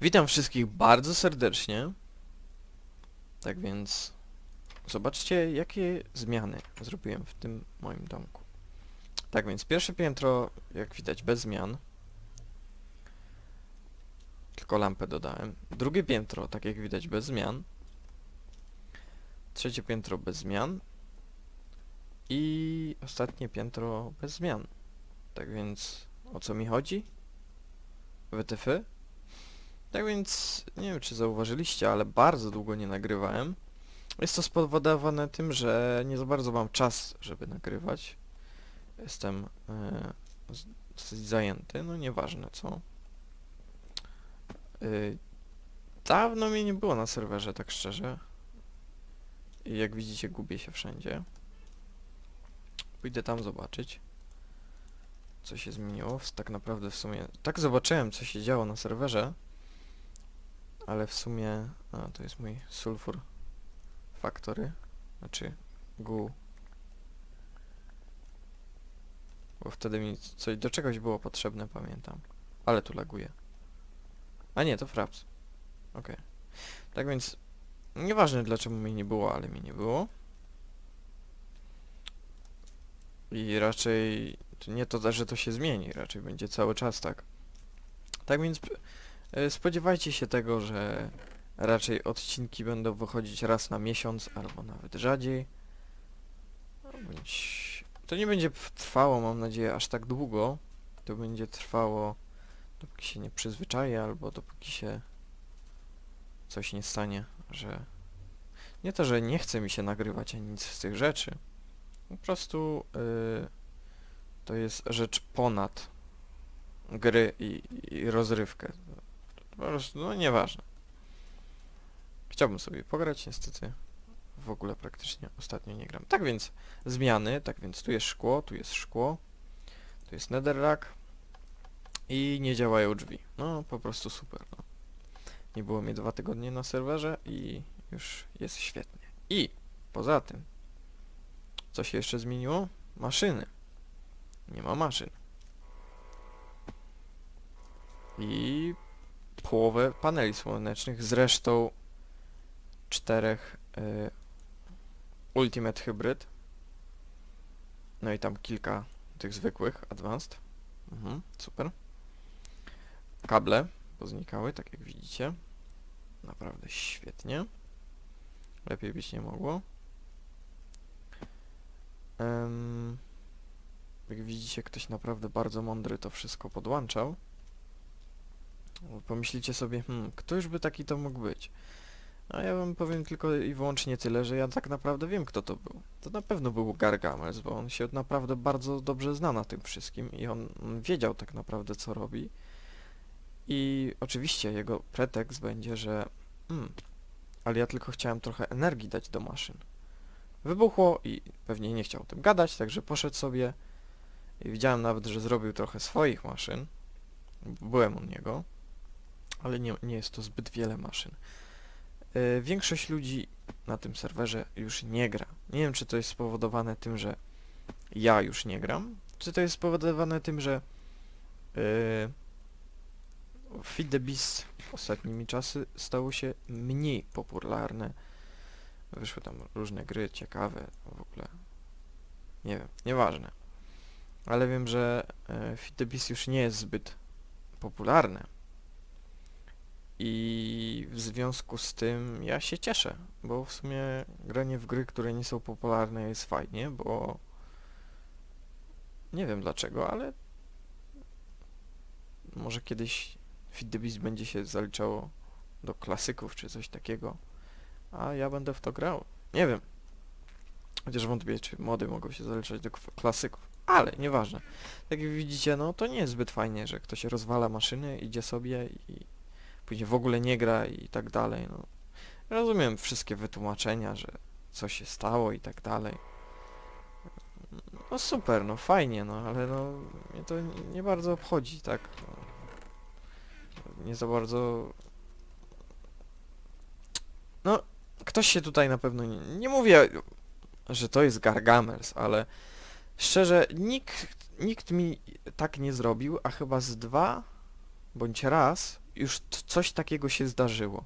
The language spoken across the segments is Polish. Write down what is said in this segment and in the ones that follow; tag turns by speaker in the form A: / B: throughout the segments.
A: Witam wszystkich bardzo serdecznie. Tak więc zobaczcie jakie zmiany zrobiłem w tym moim domku. Tak więc pierwsze piętro jak widać bez zmian. Tylko lampę dodałem. Drugie piętro tak jak widać bez zmian. Trzecie piętro bez zmian. I ostatnie piętro bez zmian. Tak więc o co mi chodzi? WTF? Tak więc, nie wiem czy zauważyliście, ale bardzo długo nie nagrywałem. Jest to spowodowane tym, że nie za bardzo mam czas, żeby nagrywać. Jestem e, zajęty, no nieważne co. Y, dawno mnie nie było na serwerze, tak szczerze. I jak widzicie, gubię się wszędzie. Pójdę tam zobaczyć, co się zmieniło. Tak naprawdę w sumie... Tak zobaczyłem, co się działo na serwerze. Ale w sumie... A, to jest mój sulfur factory. Znaczy gu. Bo wtedy mi coś do czegoś było potrzebne, pamiętam. Ale tu laguje. A nie, to fraps. Okej. Tak więc... Nieważne dlaczego mi nie było, ale mi nie było. I raczej... Nie to, że to się zmieni, raczej będzie cały czas tak. Tak więc... E, Spodziewajcie się tego, że raczej odcinki będą wychodzić raz na miesiąc, albo nawet rzadziej. No. To nie będzie trwało, mam nadzieję, aż tak długo. To będzie trwało, dopóki się nie przyzwyczaję, albo dopóki się coś nie stanie, że... Nie to, że nie chce mi się nagrywać ani nic z tych rzeczy. Po prostu y, to jest rzecz ponad gry i, i rozrywkę. Po prostu, no nieważne. Chciałbym sobie pograć, niestety w ogóle praktycznie ostatnio nie gram. Tak więc zmiany, tak więc tu jest szkło, tu jest szkło, tu jest netherrack i nie działają drzwi. No po prostu super. No. Nie było mnie dwa tygodnie na serwerze i już jest świetnie. I poza tym, co się jeszcze zmieniło? Maszyny. Nie ma maszyn. I połowę paneli słonecznych, zresztą czterech y, Ultimate Hybrid. No i tam kilka tych zwykłych, Advanced. Mhm, super. Kable poznikały, tak jak widzicie. Naprawdę świetnie. Lepiej być nie mogło. Jak widzicie, ktoś naprawdę bardzo mądry to wszystko podłączał. Pomyślicie sobie, hmm, kto już by taki to mógł być? A ja wam powiem tylko i wyłącznie tyle, że ja tak naprawdę wiem, kto to był. To na pewno był Gargamel, bo on się naprawdę bardzo dobrze zna na tym wszystkim i on, wiedział tak naprawdę, co robi. I oczywiście jego pretekst będzie, że hmm, ale ja tylko chciałem trochę energii dać do maszyn. Wybuchło i pewnie nie chciał o tym gadać, także poszedł sobie i widziałem nawet, że zrobił trochę swoich maszyn. Byłem u niego, ale nie, nie jest to zbyt wiele maszyn. E, większość ludzi na tym serwerze już nie gra. Nie wiem, czy to jest spowodowane tym, że ja już nie gram, czy to jest spowodowane tym, że yy, Feed the Beast ostatnimi czasy stało się mniej popularne. Wyszły tam różne gry ciekawe w ogóle. Nie wiem, nieważne. Ale wiem, że e, Feed the Beast już nie jest zbyt popularne. I w związku z tym ja się cieszę, bo w sumie granie w gry, które nie są popularne jest fajnie, bo nie wiem dlaczego, ale może kiedyś Feed the Beast będzie się zaliczało do klasyków czy coś takiego, a ja będę w to grał. Nie wiem. Chociaż wątpię, czy mody mogą się zaliczać do klasyków. Ale nieważne. Tak jak widzicie, no to nie jest zbyt fajnie, że ktoś rozwala maszyny, idzie sobie i później w ogóle nie gra i tak dalej. No. Rozumiem wszystkie wytłumaczenia, że co się stało i tak dalej. No super, no fajnie, no ale no mnie to nie, bardzo obchodzi, tak. No. Nie za bardzo... No, ktoś się tutaj na pewno nie... Nie mówię, że to jest Gargamels, ale szczerze, nikt, nikt mi tak nie zrobił, a chyba z dwa bądź raz już coś takiego się zdarzyło.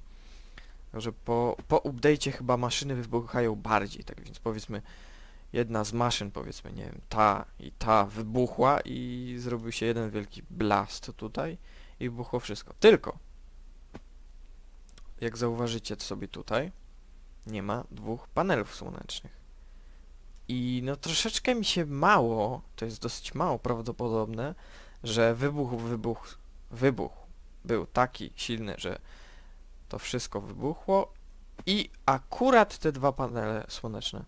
A: Że po, po update'cie chyba maszyny wybuchają bardziej, tak więc powiedzmy jedna z maszyn, powiedzmy, nie wiem, ta i ta wybuchła i zrobił się jeden wielki blast tutaj i wybuchło wszystko. Tylko, jak zauważycie sobie tutaj, nie ma dwóch panelów słonecznych. I no troszeczkę mi się mało, to jest dosyć mało prawdopodobne, że wybuch, wybuch, wybuch był taki silny, że to wszystko wybuchło i akurat te dwa panele słoneczne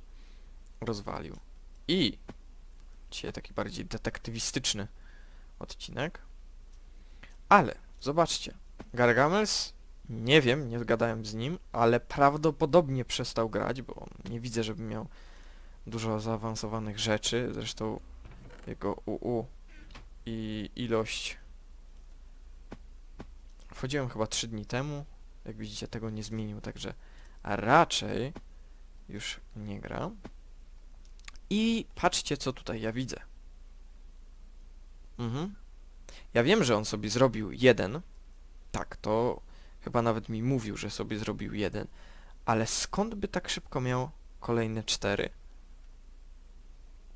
A: rozwalił. I dzisiaj taki bardziej detektywistyczny odcinek. Ale zobaczcie, Gargamels, nie wiem, nie zgadałem z nim, ale prawdopodobnie przestał grać, bo nie widzę, żeby miał dużo zaawansowanych rzeczy. Zresztą jego UU i ilość wchodziłem chyba 3 dni temu. Jak widzicie, tego nie zmienił, także raczej już nie gra. I patrzcie, co tutaj ja widzę. Mhm. Ja wiem, że on sobie zrobił jeden. Tak, to chyba nawet mi mówił, że sobie zrobił jeden. Ale skąd by tak szybko miał kolejne cztery?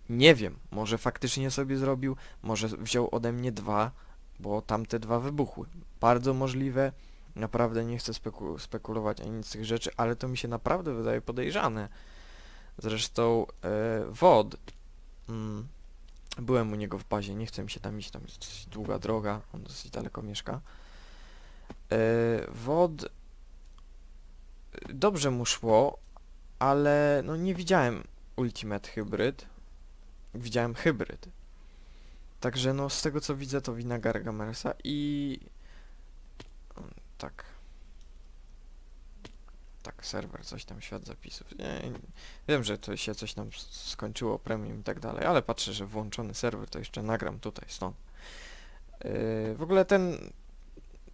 A: Nie wiem, może faktycznie sobie zrobił, może wziął ode mnie dwa, bo tamte dwa wybuchły. Bardzo możliwe, naprawdę nie chcę speku spekulować ani nic z tych rzeczy, ale to mi się naprawdę wydaje podejrzane. Zresztą e, WOD, mm, byłem u niego w bazie, nie chcę mi się tam iść, tam jest długa droga, on dosyć daleko mieszka. E, WOD, dobrze mu szło, ale no nie widziałem Ultimate Hybrid, widziałem Hybryd. Także no z tego co widzę to wina Gargamelsa i mm, tak. Tak, serwer, coś tam, świat zapisów. Nie, nie, wiem, że to się coś tam skończyło, premium i tak dalej, ale patrzę, że włączony serwer, to jeszcze nagram tutaj, stąd. Yy, w ogóle ten,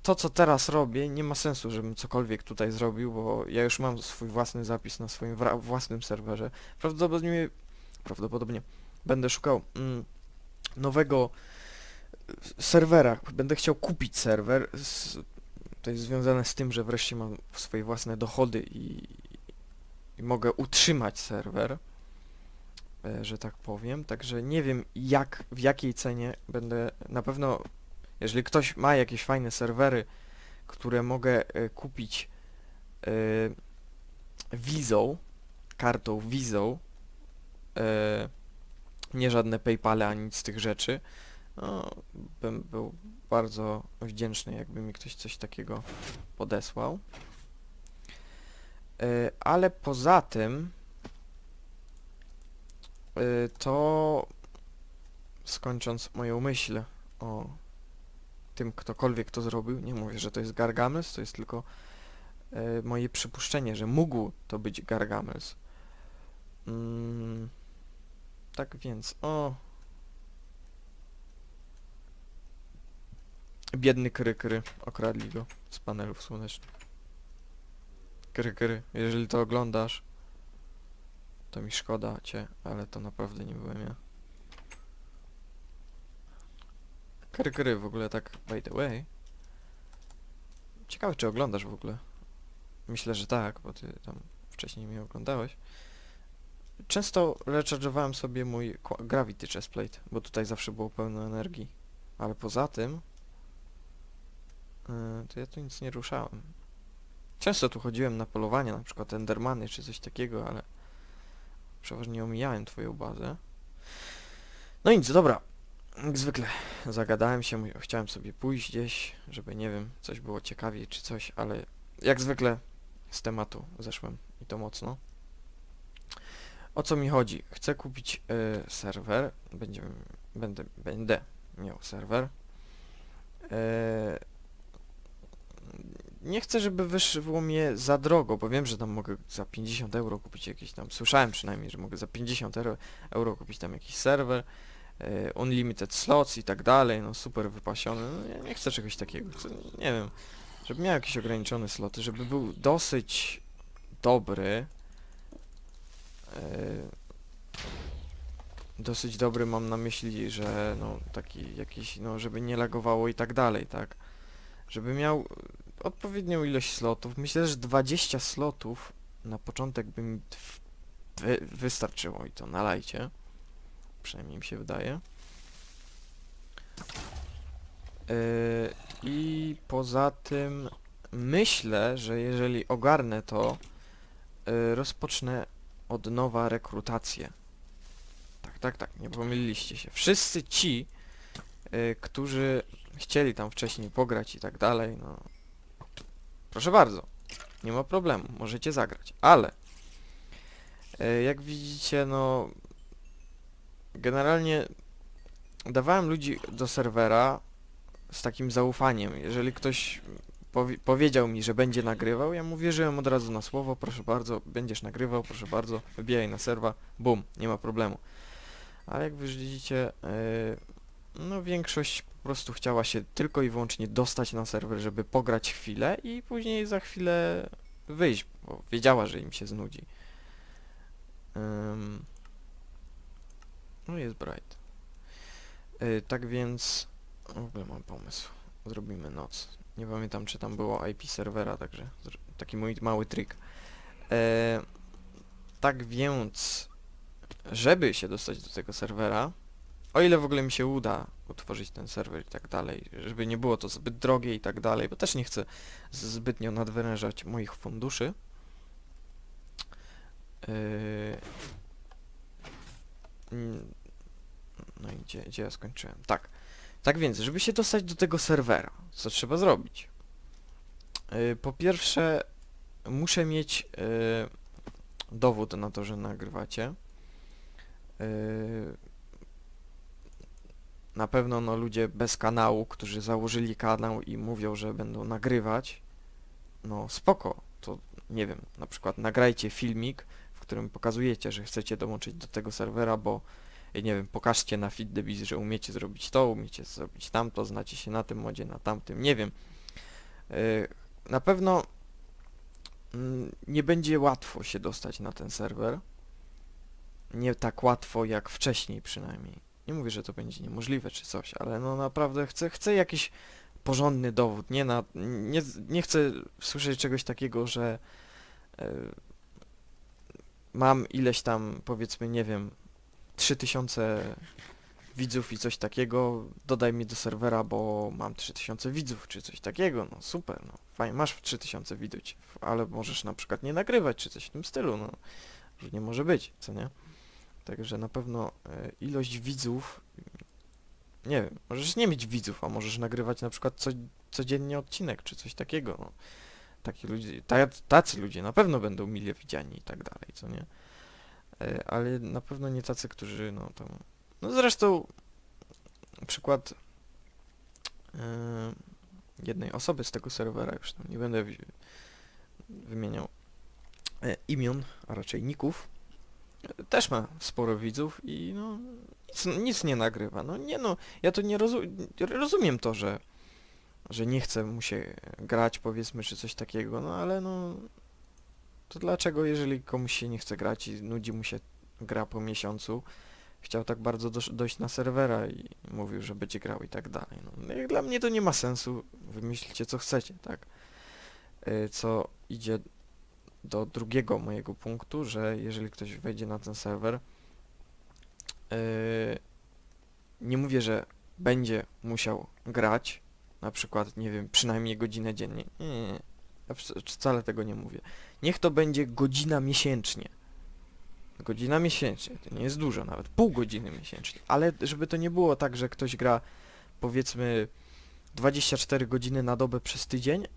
A: to co teraz robię, nie ma sensu, żebym cokolwiek tutaj zrobił, bo ja już mam swój własny zapis na swoim własnym serwerze. Prawdopodobnie, prawdopodobnie będę szukał mm, nowego y, serwera. Będę chciał kupić serwer. To jest związane z tym, że wreszcie mam swoje własne dochody i, i mogę utrzymać serwer, e, że tak powiem. Także nie wiem jak, w jakiej cenie będę, na pewno jeżeli ktoś ma jakieś fajne serwery, które mogę e, kupić e, wizą, kartą wizą, e, nie żadne Paypale ani nic z tych rzeczy, no, bym był bardzo wdzięczny, jakby mi ktoś coś takiego podesłał. E, ale poza tym e, to skończąc moją myśl o tym ktokolwiek to zrobił, nie mówię, że to jest Gargamels, to jest tylko e, moje przypuszczenie, że mógł to być Gargamels. Mm, tak więc, o. Biedny Krykry, okradli go z panelów słonecznych. Krykry, jeżeli to oglądasz, to mi szkoda cię, ale to naprawdę nie byłem ja. Krykry w ogóle tak, by the way. Ciekawe, czy oglądasz w ogóle. Myślę, że tak, bo ty tam wcześniej mnie oglądałeś. Często recharge'owałem sobie mój Gravity Chestplate, bo tutaj zawsze było pełno energii. Ale poza tym... Yy, to ja tu nic nie ruszałem. Często tu chodziłem na polowanie, na przykład Endermany czy coś takiego, ale... Przeważnie omijałem twoją bazę. No nic, dobra. Jak zwykle zagadałem się, chciałem sobie pójść gdzieś, żeby nie wiem, coś było ciekawiej czy coś, ale jak zwykle z tematu zeszłem i to mocno. O co mi chodzi? Chcę kupić y, serwer. Będziemy, będę, będę miał serwer. E, nie chcę, żeby wyszło mnie za drogo, bo wiem, że tam mogę za 50 euro kupić jakiś tam, słyszałem przynajmniej, że mogę za 50 euro, kupić tam jakiś serwer, e, unlimited slots i tak dalej, no super wypasiony, no nie chcę czegoś takiego, chcę, nie wiem, żeby miał jakieś ograniczone sloty, żeby był dosyć dobry, dosyć dobry mam na myśli, że no taki jakiś, no żeby nie lagowało i tak dalej, tak? żeby miał odpowiednią ilość slotów. Myślę, że 20 slotów na początek by mi wy, wystarczyło i to na lajcie. Przynajmniej mi się wydaje. Yy, I poza tym myślę, że jeżeli ogarnę to, yy, rozpocznę od nowa rekrutację. Tak, tak, tak, nie pomyliliście się. Wszyscy ci, yy, którzy chcieli tam wcześniej pograć i tak dalej, no proszę bardzo, nie ma problemu, możecie zagrać, ale e, jak widzicie, no generalnie dawałem ludzi do serwera z takim zaufaniem. Jeżeli ktoś powi powiedział mi, że będzie nagrywał, ja mu wierzyłem od razu na słowo, proszę bardzo, będziesz nagrywał, proszę bardzo, wybijaj na serwa, bum, nie ma problemu. Ale jak wy widzicie, e, no większość po prostu chciała się tylko i wyłącznie dostać na serwer, żeby pograć chwilę i później za chwilę wyjść, bo wiedziała, że im się znudzi. No jest Bright. Y, tak więc w ogóle mam pomysł. Zrobimy noc. Nie pamiętam czy tam było IP serwera, także taki mój mały trik. E, tak więc, żeby się dostać do tego serwera, o ile w ogóle mi się uda utworzyć ten serwer i tak dalej, żeby nie było to zbyt drogie i tak dalej, bo też nie chcę zbytnio nadwyrężać moich funduszy. Mm, No i gdzie, gdzie ja skończyłem? Tak. Tak więc, żeby się dostać do tego serwera, co trzeba zrobić? Yy, po pierwsze, muszę mieć yy, dowód na to, że nagrywacie. Yy, na pewno no ludzie bez kanału, którzy założyli kanał i mówią, że będą nagrywać, no spoko, to nie wiem, na przykład nagrajcie filmik, w którym pokazujecie, że chcecie dołączyć do tego serwera, bo nie wiem, pokażcie na FitDebiz, że umiecie zrobić to, umiecie zrobić tamto, znacie się na tym modzie, na tamtym, nie wiem. Yy, Na pewno mm, nie będzie łatwo się dostać na ten serwer. Nie tak łatwo jak wcześniej przynajmniej. Nie mówię, że to będzie niemożliwe czy coś, ale no naprawdę chcę, chcę jakiś porządny dowód. Nie, na, nie, nie chcę słyszeć czegoś takiego, że e, mam ileś tam, powiedzmy, nie wiem, 3000 widzów i coś takiego, dodaj mi do serwera, bo mam 3000 widzów, czy coś takiego, no super, no fajnie, masz 3000 widzów, ale możesz na przykład nie nagrywać, czy coś w tym stylu, no, nie może być, co nie? Także na pewno e, ilość widzów, nie wiem, możesz nie mieć widzów, a możesz nagrywać na przykład co, codziennie odcinek, czy coś takiego, no. Taki ludzie, ta, tacy ludzie na pewno będą mile widziani i tak dalej, co nie? E, ale na pewno nie tacy, którzy, no tam... No zresztą przykład e, jednej osoby z tego serwera, już tam nie będę wymieniał e, imion, a raczej ników, e, też ma sporo widzów i no nic, nic nie nagrywa. No nie no, ja to nie rozu rozumiem to, że że nie chce mu się grać powiedzmy czy coś takiego, no ale no to dlaczego jeżeli komuś się nie chce grać i nudzi mu się gra po miesiącu, chciał tak bardzo dojść na serwera i mówił, że będzie grał i tak dalej. No, jak dla mnie to nie ma sensu, wymyślcie co chcecie, tak? Y, Co idzie do drugiego mojego punktu, że jeżeli ktoś wejdzie na ten serwer, yy, nie mówię, że będzie musiał grać, na przykład, nie wiem, przynajmniej godzinę dziennie. Nie, nie, nie. Wcale tego nie mówię. Niech to będzie godzina miesięcznie. Godzina miesięcznie, to nie jest dużo, nawet pół godziny miesięcznie. Ale żeby to nie było tak, że ktoś gra powiedzmy 24 godziny na dobę przez tydzień,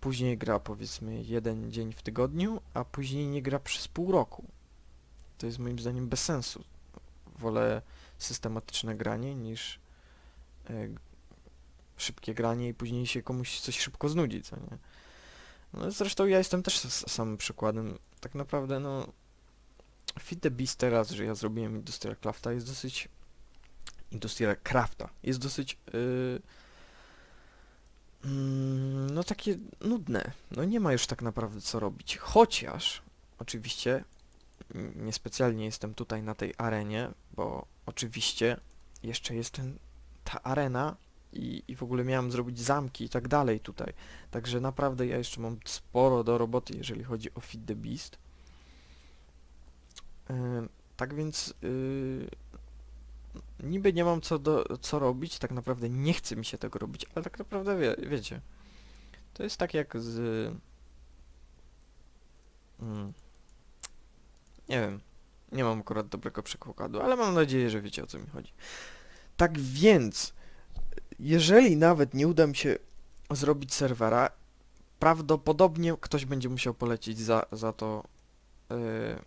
A: później gra powiedzmy jeden dzień w tygodniu, a później nie gra przez pół roku. To jest moim zdaniem bez sensu. Wolę systematyczne granie niż e, szybkie granie i później się komuś coś szybko znudzi, co nie? No zresztą ja jestem też samym przykładem. Tak naprawdę no Fit the Beast teraz, że ja zrobiłem Industrial Crafta jest dosyć Industrial Crafta jest dosyć yy, Mm, No takie nudne. No nie ma już tak naprawdę co robić. Chociaż, oczywiście, mm, niespecjalnie jestem tutaj na tej arenie, bo oczywiście jeszcze jest ten, ta arena i, i w ogóle miałem zrobić zamki i tak dalej tutaj. Także naprawdę ja jeszcze mam sporo do roboty, jeżeli chodzi o Feed the Beast. Yy, tak więc yy, niby nie mam co, do, co robić, tak naprawdę nie chce mi się tego robić, ale tak naprawdę wie, wiecie, to jest tak jak z... Mm, nie wiem, nie mam akurat dobrego przykładu, ale mam nadzieję, że wiecie o co mi chodzi. Tak więc, jeżeli nawet nie uda mi się zrobić serwera, prawdopodobnie ktoś będzie musiał polecić za, za to, yy,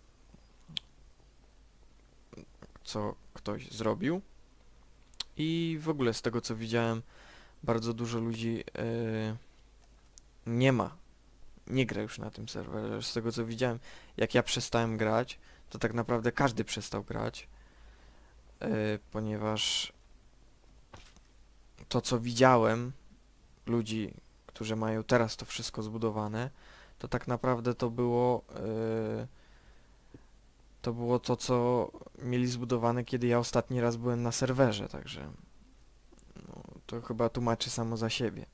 A: co ktoś zrobił. I w ogóle z tego co widziałem, bardzo dużo ludzi yy, nie ma, nie gra już na tym serwerze. Z tego co widziałem, jak ja przestałem grać, to tak naprawdę każdy przestał grać, yy, ponieważ to co widziałem ludzi, którzy mają teraz to wszystko zbudowane, to tak naprawdę to było yy, to było to, co mieli zbudowane, kiedy ja ostatni raz byłem na serwerze, także no, to chyba tłumaczy samo za siebie.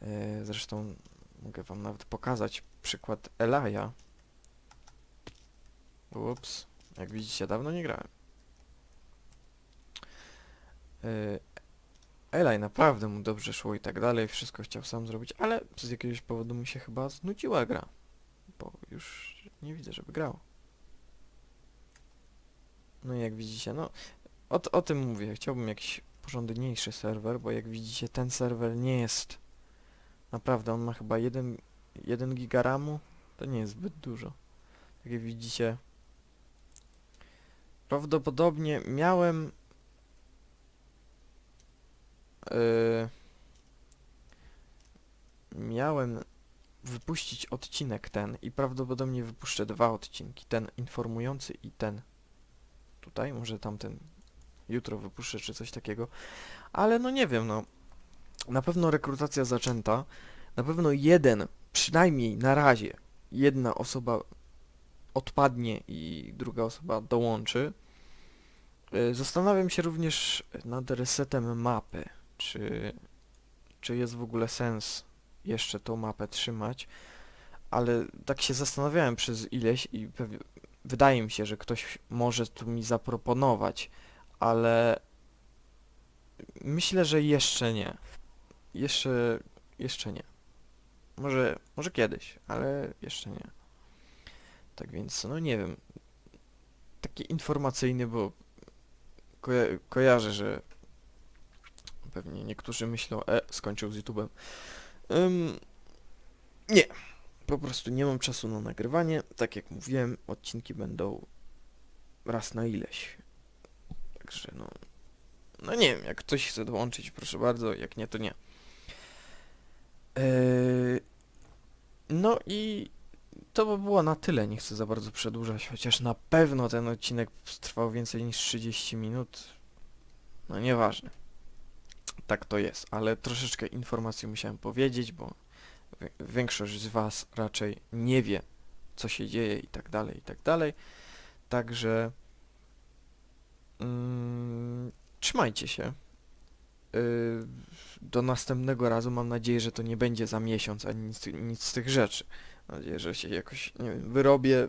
A: Yy, zresztą mogę wam nawet pokazać przykład Elaja. Ups, jak widzicie, dawno nie grałem. Yy, Elaj naprawdę mu dobrze szło i tak dalej, wszystko chciał sam zrobić, ale z jakiegoś powodu mu się chyba znudziła gra, bo już nie widzę, żeby grał. No i jak widzicie, no o, o tym mówię, chciałbym jakiś porządniejszy serwer, bo jak widzicie ten serwer nie jest naprawdę, on ma chyba 1, 1 giga RAMu, to nie jest zbyt dużo. Tak jak widzicie, prawdopodobnie miałem miałem wypuścić odcinek ten i prawdopodobnie wypuszczę dwa odcinki, ten informujący i ten tutaj, może tamten jutro wypuszczę czy coś takiego, ale no nie wiem, no. Na pewno rekrutacja zaczęta, na pewno jeden, przynajmniej na razie, jedna osoba odpadnie i druga osoba dołączy. Yy, Zastanawiam się również nad resetem mapy czy, czy jest w ogóle sens jeszcze tą mapę trzymać, ale tak się zastanawiałem przez ileś i wydaje mi się, że ktoś może tu mi zaproponować, ale myślę, że jeszcze nie. Jeszcze, jeszcze nie. Może, może kiedyś, ale jeszcze nie. Tak więc, no nie wiem. Taki informacyjny, bo koja- kojarzę, że Pewnie niektórzy myślą, e, skończył z YouTube'em. Ym, nie, po prostu nie mam czasu na nagrywanie. Tak jak mówiłem, odcinki będą raz na ileś. Także no, no nie wiem, jak ktoś chce dołączyć, proszę bardzo, jak nie, to nie. Yy, no i to by było na tyle, nie chcę za bardzo przedłużać, chociaż na pewno ten odcinek trwał więcej niż 30 minut. No nieważne tak to jest, ale troszeczkę informacji musiałem powiedzieć, bo wi- większość z Was raczej nie wie, co się dzieje i tak dalej, i tak dalej. Także mm, trzymajcie się. Yy, do następnego razu mam nadzieję, że to nie będzie za miesiąc ani nic, nic z tych rzeczy. Mam nadzieję, że się jakoś nie wiem, wyrobię.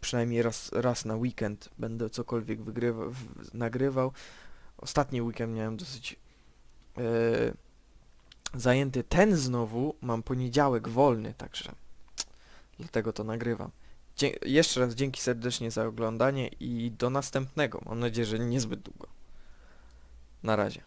A: Przynajmniej raz, raz na weekend będę cokolwiek wygrywa, w, nagrywał. Ostatni weekend miałem dosyć e, zajęty. Ten znowu mam poniedziałek wolny, także dlatego to nagrywam. Dzie jeszcze raz dzięki serdecznie za oglądanie i do następnego. Mam nadzieję, że niezbyt długo. Na razie.